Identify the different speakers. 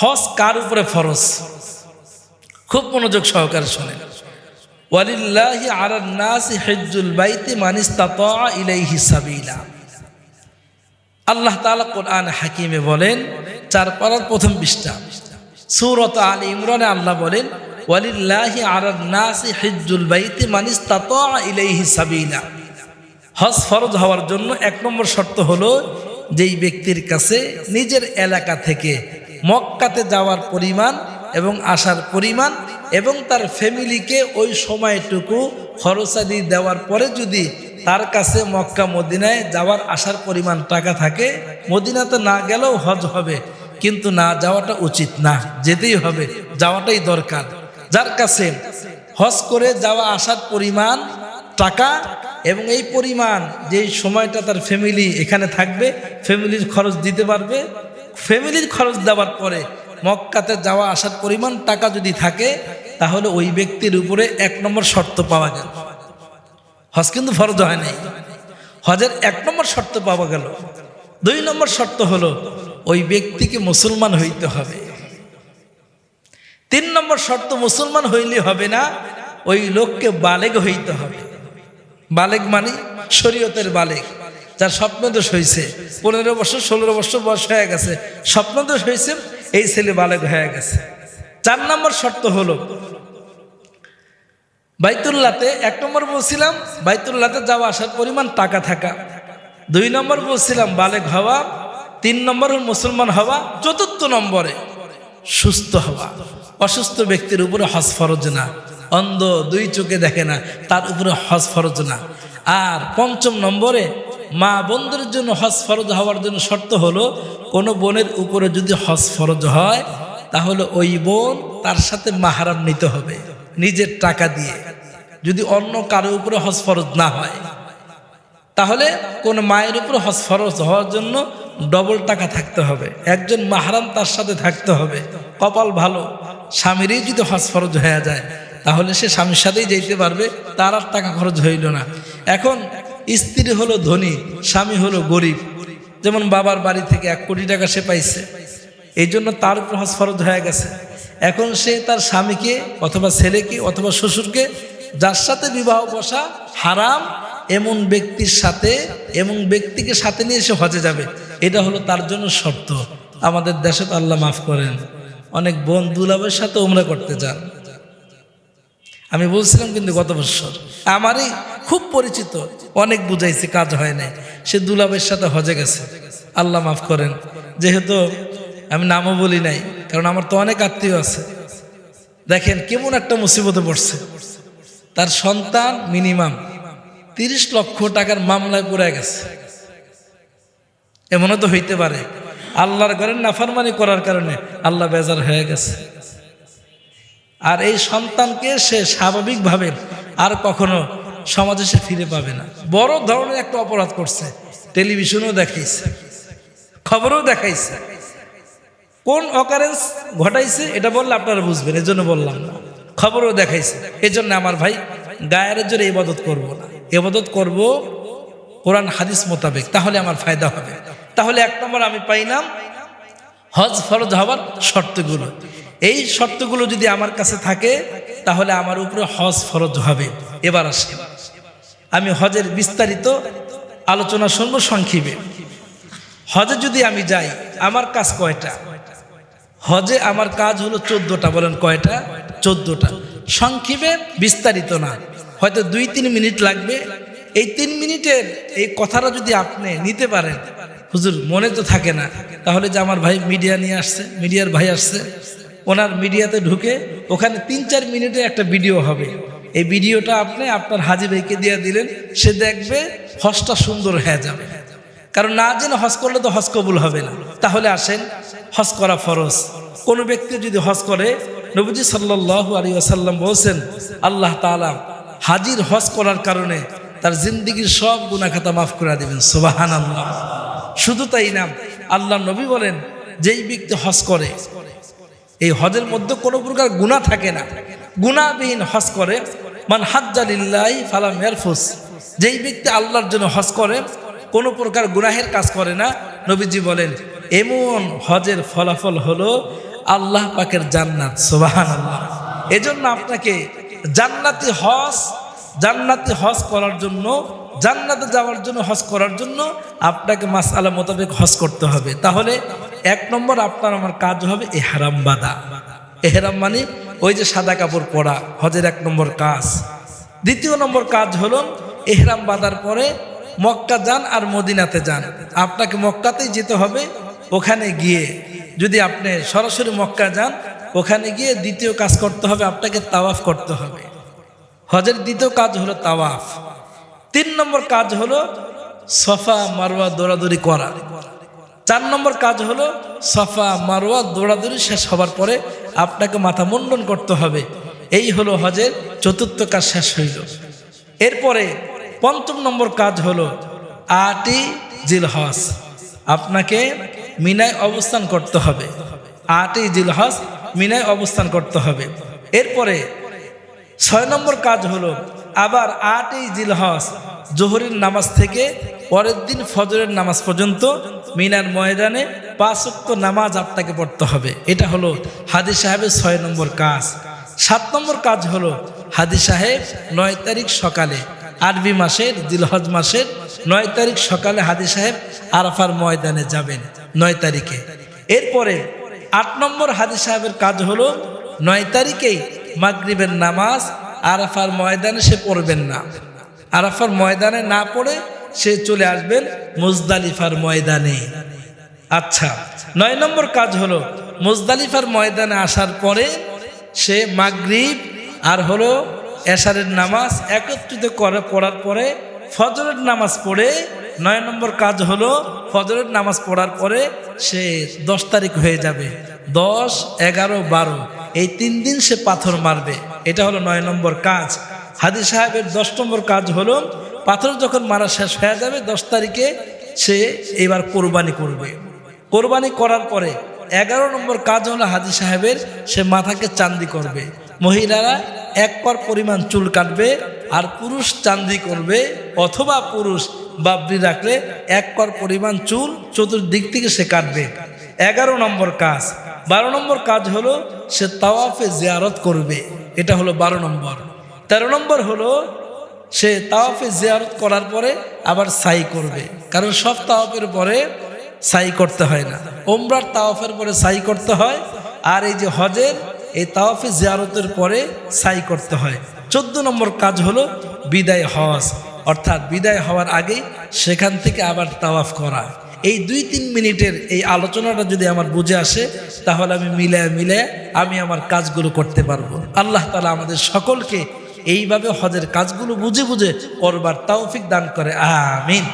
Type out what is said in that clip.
Speaker 1: হজ কার উপরে ফরজ? খুব মনোযোগ সহকারে শোনেন। ওয়ালিল্লাহি আলান নাসি হজ্জুল বাইতি মান ইসতাতা ইলাইহি সাবিলা। আল্লাহ তাআলা কোরআন হাকিমে বলেন চার পারার প্রথম পৃষ্ঠা। সূরত আল ইমরানে আল্লাহ বলেন, ওয়ালিল্লাহি আলান নাসি হজ্জুল বাইতি মান ইসতাতা ইলাইহি সাবিলা। হজ ফরজ হওয়ার জন্য এক নম্বর শর্ত হলো, যেই ব্যক্তির কাছে নিজের এলাকা থেকে মক্কাতে যাওয়ার পরিমাণ এবং আসার পরিমাণ এবং তার ফ্যামিলিকে ওই সময়টুকু খরচাদি দেওয়ার পরে যদি তার কাছে মক্কা মদিনায় যাওয়ার আসার পরিমাণ টাকা থাকে, মদিনাতে না গেলেও হজ হবে, কিন্তু না যাওয়াটা উচিত না, যেতেই হবে, যাওয়াটাই দরকার। যার কাছে হজ করে যাওয়া আসার পরিমাণ টাকা এবং এই পরিমাণ যেই সময়টা তার ফ্যামিলি এখানে থাকবে, ফ্যামিলির খরচ দিতে পারবে ফ্যামিলির খরচ দেওয়ার পরে মক্কাতে যাওয়া আসার পরিমাণ টাকা যদি থাকে, তাহলে ওই ব্যক্তির উপরে এক নম্বর শর্ত পাওয়া গেল। হজ কিন্তু ফরজ হয় নাই। হজের এক নম্বর শর্ত পাওয়া গেল। দুই নম্বর শর্ত হলো, ওই ব্যক্তিকে মুসলমান হইতে হবে। তিন নম্বর শর্ত, মুসলমান হইলে হবে না, ওই লোককে বালেগ হইতে হবে। বালেগ মানে শরীয়তের বালেগ। যার স্বপ্নদোষ হয়েছে। পনেরো বছর ষোলো বছর বয়স হয়ে গেছে। স্বপ্নদোষ হয়েছে, এই ছেলে বালেগ হয়ে গেছে। চার নম্বর শর্ত হলো, বাইতুল্লাতে এক নম্বর বলছিলাম, বাইতুল্লাতে যাওয়া আসার পরিমাণ টাকা থাকা। দুই নম্বর বলছিলাম বালেক হওয়া। তিন নম্বর মুসলমান হওয়া। চতুর্থ নম্বরে সুস্থ হওয়া। অসুস্থ ব্যক্তির উপরে হজ ফরজ না। অন্ধ দুই চোখে দেখে না, তার উপরে হজ ফরজ না। আর পঞ্চম নম্বরে মা বোনদের জন্য হজ ফরজ হওয়ার জন্য শর্ত হলো, কোনো বোনের উপরে যদি হজ ফরজ হয়, তাহলে ওই বোন তার সাথে মাহারাম নিতে হবে, নিজের টাকা দিয়ে। যদি অন্য কারও উপরে হজ ফরজ না হয়, তাহলে কোন মায়ের উপরে হজ ফরজ হওয়ার জন্য ডবল টাকা থাকতে হবে। একজন মাহারাম তার সাথে থাকতে হবে। কপাল ভালো, স্বামীরই যদি হজ ফরজ হয়ে যায়, তাহলে সে স্বামীর সাথেই যেতে পারবে, তার আর টাকা খরচ হইল না। এখন স্ত্রী হলো ধনী, স্বামী হলো গরিব। যেমন বাবার বাড়ি থেকে এক কোটি টাকা সে পাইছে। এই জন্য তার উপর হজ ফরজ হয়ে গেছে। এখন সে তার স্বামীকে অথবা ছেলেকে অথবা শ্বশুরকে যার সাথে বিবাহ বসা হারাম, এমন ব্যক্তির সাথে, এমন ব্যক্তিকে সাথে নিয়ে সে হজে যাবে। এটা হলো তার জন্য শর্ত। আমাদের দেশে তো আল্লাহ মাফ করেন। অনেক বোন দুলাভের সাথে উমরা করতে যান। আমি বলছিলাম কিন্তু গত বছর, আমারই খুব পরিচিত, অনেক বুঝাইছে, কাজ হয় নাই। সে দুলাভের সাথে হজে গেছে। আল্লাহ মাফ করেন। যেহেতু আমি নামও বলি নাই, কারণ আমার তো অনেক আত্মীয় আছে। দেখেন কেমন একটা মুসিবতে পড়ছে। তার সন্তান মিনিমাম তিরিশ লক্ষ টাকার মামলায় পড়ে গেছে। এমনও তো হইতে পারে। আল্লাহর ঘরের নাফারমানি করার কারণে আল্লাহ বেজার হয়ে গেছে। আর এই সন্তানকে সে স্বাভাবিকভাবে আর কখনো সমাজে সে ফিরে পাবে না। বড় ধরনের একটা অপরাধ করছে। টেলিভিশনেও দেখাইছে। খবরেও দেখাইছে। কোন অকারেন্স ঘটাইছে, এটা বললে আপনারা বুঝবেন এই জন্য বললাম না। খবরও দেখাইছে। এই জন্য আমার ভাই গায়ের জোরে ইবাদত করব না। ইবাদত করব কোরআন, হাদিস মোতাবেক। তাহলে আমার ফায়দা হবে। তাহলে এক নম্বর আমি পাইলাম, হজ ফরজ হওয়ার শর্তগুলো। এই শর্তগুলো যদি আমার কাছে থাকে, তাহলে আমার উপরে হজ ফরজ হবে। এবার আসে। আমি হজের বিস্তারিত আলোচনা শুনব সংক্ষেপে। হজে যদি আমি যাই, আমার কাজ কয়টা? হজে আমার কাজ হলো চোদ্দটা, বলেন কয়টা? চোদ্দটা। সংক্ষেপে বিস্তারিত না। হয়তো দুই, তিন মিনিট লাগবে। এই তিন মিনিটের এই কথাটা যদি আপনি নিতে পারেন, হুজুর, মনে তো থাকে না। তাহলে যে আমার ভাই মিডিয়া নিয়ে আসছে, মিডিয়ার ভাই আসছে ওনার মিডিয়াতে ঢুকে ওখানে তিন চার মিনিটের একটা ভিডিও হবে। এই ভিডিওটা আপনি আপনার হাজি ভাইকে দিয়ে দিলেন, সে দেখবে হজটা সুন্দর হয়ে যাবে। কারণ না জেনে হজ করলে তো হজ কবুল হবে না। তাহলে আসেন, হজ করা ফরজ। কোনো ব্যক্তি যদি হজ করে, নবীজি সাল্লাহ আলী আসাল্লাম বলছেন, আল্লাহ তালা হাজির হজ করার কারণে তার জিন্দিগির সব গুণাখাতা মাফ করে দেবেন। সুবাহান আল্লাহ শুধু তাই না, আল্লাহ নবী বলেন, যেই ব্যক্তি হজ করে এই হজের মধ্যে কোনো প্রকার গুণা থাকে না। গুণাবিহীন হজ করে, মান হাজ্জালিল্লাহ ফালাম ইয়ারফুস যেই ব্যক্তি আল্লাহর জন্য হজ করে, কোনো প্রকার গুনাহের কাজ করে না। নবীজি বলেন, এমন হজের ফলাফল হলো আল্লাহ পাকের জান্নাত সুবাহান আল্লাহ এজন্য আপনাকে জান্নাতি হজ জান্নাতি হজ করার জন্য, জান্নাতে যাওয়ার জন্য, হজ করার জন্য আপনাকে মাসালা মোতাবেক হজ করতে হবে। তাহলে এক নম্বর আপনার আমার কাজ হবে এহারাম বাদা এহেরাম মানে ওই যে সাদা কাপড় পরা, হজের এক নম্বর কাজ। দ্বিতীয় নম্বর কাজ হলো এহরাম বাঁধার পরে মক্কা যান আর মদিনাতে যান। আপনাকে মক্কাতেই যেতে হবে। ওখানে গিয়ে যদি আপনি সরাসরি মক্কা যান, ওখানে গিয়ে দ্বিতীয় কাজ করতে হবে, আপনাকে তাওয়াফ করতে হবে। হজের দ্বিতীয় কাজ হলো তাওয়াফ। তিন নম্বর কাজ হলো সফা মারোয়া দৌড়াদৌড়ি করা। চার নম্বর কাজ হলো সফা মারোয়া দৌড়াদৌড়ি শেষ হবার পরে আপনাকে মাথা মুন্ডন করতে হবে। এই হলো হজের চতুর্থ কাজ শেষ হইল। এরপরে পঞ্চম নম্বর কাজ হলো আটি জিল হজ আপনাকে মিনায় অবস্থান করতে হবে। আটি জিল হজ মিনায় অবস্থান করতে হবে। এরপরে ছয় নম্বর কাজ হলো আবার আটই জিলহস জোহরের নামাজ থেকে পরের দিন ফজরের নামাজ পর্যন্ত মিনার ময়দানে পাঁচক্ত নামাজ আপনাকে পড়তে হবে। এটা হলো হাদি সাহেবের ছয় নম্বর কাজ। সাত নম্বর কাজ হলো হাদি সাহেব নয় তারিখ সকালে আরবি মাসের দিলহজ মাসের নয় তারিখ সকালে হাদি সাহেব আরাফার ময়দানে যাবেন নয় তারিখে। এরপরে আট নম্বর হাদি সাহেবের কাজ হলো নয় তারিখেই মাগরিবের নামাজ আরাফার ময়দানে সে পড়বেন না। আরাফার ময়দানে না পড়ে সে চলে আসবেন মুজদালিফার ময়দানে। আচ্ছা নয় নম্বর কাজ হলো, মুজদালিফার ময়দানে আসার পরে সে মাগরিব আর হলো এশারের নামাজ একত্রিত করে পড়ার পরে ফজরের নামাজ পড়ে, নয় নম্বর কাজ হলো ফজরের নামাজ পড়ার পরে সে দশ তারিখ হয়ে যাবে, দশ, এগারো, বারো, এই তিন দিন সে পাথর মারবে। এটা হলো নয় নম্বর কাজ। হাদি সাহেবের দশ নম্বর কাজ হলো, পাথর যখন মারা শেষ হয়ে যাবে, দশ তারিখে সে এবার কোরবানি করবে। কোরবানি করার পরে এগারো নম্বর কাজ হলো হাজি সাহেবের, সে মাথাকে চান্দি করবে। মহিলারা এক পর পরিমাণ চুল কাটবে আর পুরুষ চান্দি করবে, অথবা পুরুষ বাবরি রাখলে এক পর পরিমাণ চুল চতুর্দিক থেকে সে কাটবে। এগারো নম্বর কাজ। বারো নম্বর কাজ হলো, সে তাওয়াফে জিয়ারত করবে। এটা হলো বারো নম্বর। তেরো নম্বর হলো সে তাওয়াফে জিয়ারত করার পরে আবার সাই করবে। কারণ সব তাওয়াফের পরে সাই করতে হয় না। ওমরার তাওয়াফের পরে সাই করতে হয় আর এই যে হজের, এই তাওয়াফে জিয়ারতের পরে সাই করতে হয়। চোদ্দ নম্বর কাজ হলো বিদায় হজ। অর্থাৎ বিদায় হওয়ার আগে সেখান থেকে আবার তাওয়াফ করা। এই দুই তিন মিনিটের এই আলোচনাটা যদি আমার বুঝে আসে, তাহলে আমি মিলে মিলে আমি আমার কাজগুলো করতে পারব। আল্লাহ তালা আমাদের সকলকে এইভাবে হজের কাজগুলো বুঝে বুঝে করবার তাওফিক দান করে। আমিন।